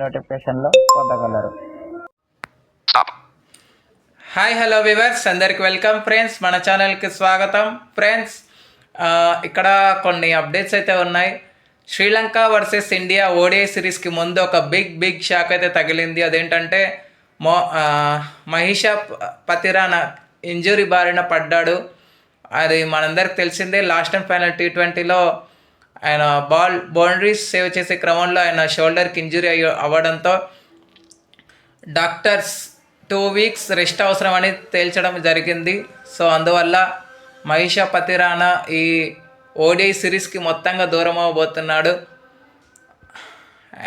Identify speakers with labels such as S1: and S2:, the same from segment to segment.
S1: నోటిఫికేషన్లో పొందగలరు.
S2: Hi hello viewers అందరికి వెల్కమ్ ఫ్రెండ్స్ మన ఛానల్కి స్వాగతం. ఫ్రెండ్స్ ఇక్కడ కొన్ని అప్డేట్స్ అయితే ఉన్నాయి. శ్రీలంక వర్సెస్ ఇండియా ఓడిఐ సిరీస్కి ముందు ఒక బిగ్ బిగ్ షాక్ అయితే తగిలింది. అదేంటంటే మో మహిష మహిషా పతిరాన ఇంజురీ బారిన పడ్డాడు. అది మనందరికి తెలిసిందే. లాస్ట్ టైం ఫైనల్ టీ ట్వంటీలో ఆయన బాల్ బౌండరీస్ సేవ్ చేసే క్రమంలో ఆయన షోల్డర్కి ఇంజురీ అయ్యి అవ్వడంతో డాక్టర్స్ టూ వీక్స్ రెస్ట్ అవసరం అని తేల్చడం జరిగింది. సో అందువల్ల మహిష పతిరానా ఈ ఓడిఐ సిరీస్కి మొత్తంగా దూరం అవ్వబోతున్నాడు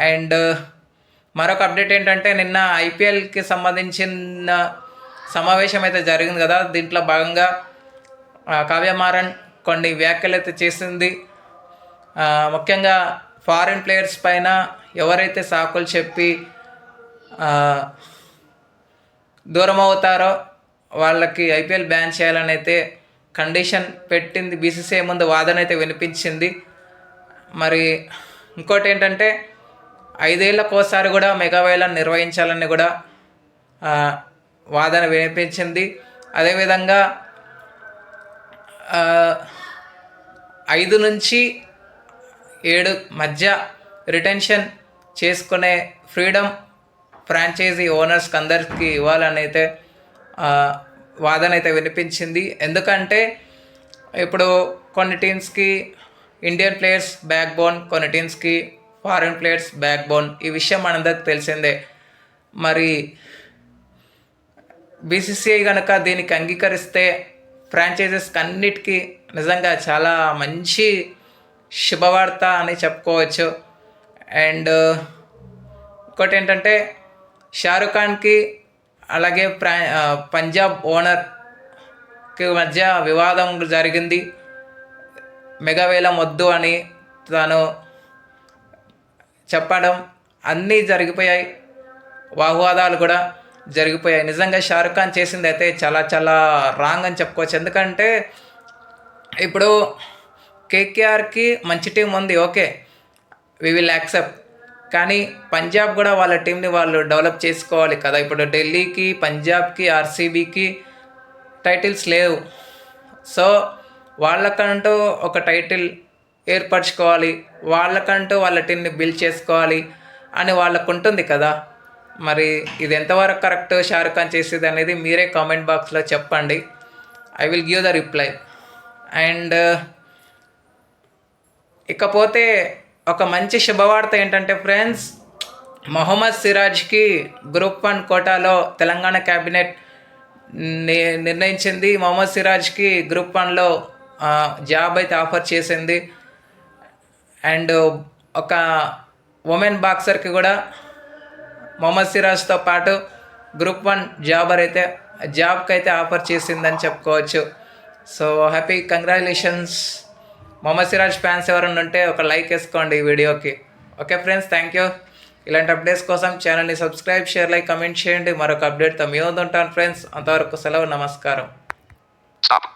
S2: అండ్ మరొక అప్డేట్ ఏంటంటే నిన్న ఐపీఎల్కి సంబంధించిన సమావేశం అయితే జరిగింది కదా. దీంట్లో భాగంగా ఆ, కొన్ని వ్యాఖ్యలు అయితే చేసింది. ముఖ్యంగా ఫారిన్ ప్లేయర్స్ పైన ఎవరైతే సాకులు చెప్పి దూరం అవుతారో వాళ్ళకి ఐపీఎల్ బ్యాన్ చేయాలని అయితే కండిషన్ పెట్టింది. బీసీసీఐ ముందు వాదన అయితే వినిపించింది. మరి ఇంకోటి ఏంటంటే ఐదేళ్ళకోసారి కూడా మెగావేలను నిర్వహించాలని కూడా వాదన వినిపించింది. అదేవిధంగా ఐదు నుంచి ఏడు మధ్య రిటెన్షన్ చేసుకునే ఫ్రీడమ్ ఫ్రాంచైజీ ఓనర్స్కి అందరికీ ఇవ్వాలని అయితే వాదన అయితే వినిపించింది. ఎందుకంటే ఇప్పుడు కొన్ని టీమ్స్కి ఇండియన్ ప్లేయర్స్ బ్యాక్ బోన్ కొన్ని టీమ్స్కి ఫారిన్ ప్లేయర్స్ బ్యాక్ బోన్ ఈ విషయం మనందరికి తెలిసిందే. మరి బీసీసీఐ కనుక దీనికి అంగీకరిస్తే ఫ్రాంచైజెస్కి అన్నిటికీ నిజంగా చాలా మంచి శుభవార్త అని చెప్పుకోవచ్చు. అండ్ uh, ఇంకోటి ఏంటంటే షారుఖ్ ఖాన్కి అలాగే ప్రా uh, పంజాబ్ ఓనర్కి మధ్య వివాదం జరిగింది. మెగావేలం వద్దు అని తను చెప్పడం అన్నీ జరిగిపోయాయి. వాగ్వాదాలు కూడా జరిగిపోయాయి. నిజంగా షారుఖ్ ఖాన్ చేసింది అయితే చాలా చాలా రాంగ్ అని చెప్పుకోవచ్చు. ఎందుకంటే ఇప్పుడు కేకేఆర్కి మంచి టీం ఉంది ఓకే. వి విల్ యాక్సెప్ట్ కానీ పంజాబ్ కూడా వాళ్ళ టీంని వాళ్ళు డెవలప్ చేసుకోవాలి కదా. ఇప్పుడు ఢిల్లీకి పంజాబ్కి ఆర్సీబీకి టైటిల్స్ లేవు. సో వాళ్ళకంటూ ఒక టైటిల్ ఏర్పరచుకోవాలి. వాళ్ళకంటూ వాళ్ళ టీంని బిల్డ్ చేసుకోవాలి అని వాళ్ళకు ఉంటుంది కదా. మరి ఇది ఎంతవరకు కరెక్ట్? షారుఖ్ ఖాన్ చేసేది అనేది మీరే కామెంట్ బాక్స్లో చెప్పండి. I will give the reply and ఇకపోతే ఒక మంచి శుభవార్త ఏంటంటే ఫ్రెండ్స్ మొహమ్మద్ సిరాజ్కి గ్రూప్ వన్ కోటాలో తెలంగాణ క్యాబినెట్ ని- నిర్ణయించింది. మొహమ్మద్ సిరాజ్కి గ్రూప్ వన్లో జాబ్ అయితే ఆఫర్ చేసింది. అండ్ ఒక ఉమెన్ బాక్సర్కి కూడా మొహమ్మద్ సిరాజ్తో పాటు గ్రూప్ వన్ జాబర్ అయితే జాబ్కి అయితే ఆఫర్ చేసిందని చెప్పుకోవచ్చు. So happy congratulations. Mohammed Siraj fans ఎవరైనా ఉంటే ఒక లైక్ వేసుకోండి ఈ వీడియోకి. ఓకే ఫ్రెండ్స్ థ్యాంక్ యూ ఇలాంటి అప్డేట్స్ కోసం ఛానల్ని సబ్స్క్రైబ్ షేర్ లైక్ కమెంట్ చేయండి. మరొక అప్డేట్తో మీ ఉంటాను ఫ్రెండ్స్ అంతవరకు సెలవు నమస్కారం.
S3: Stop.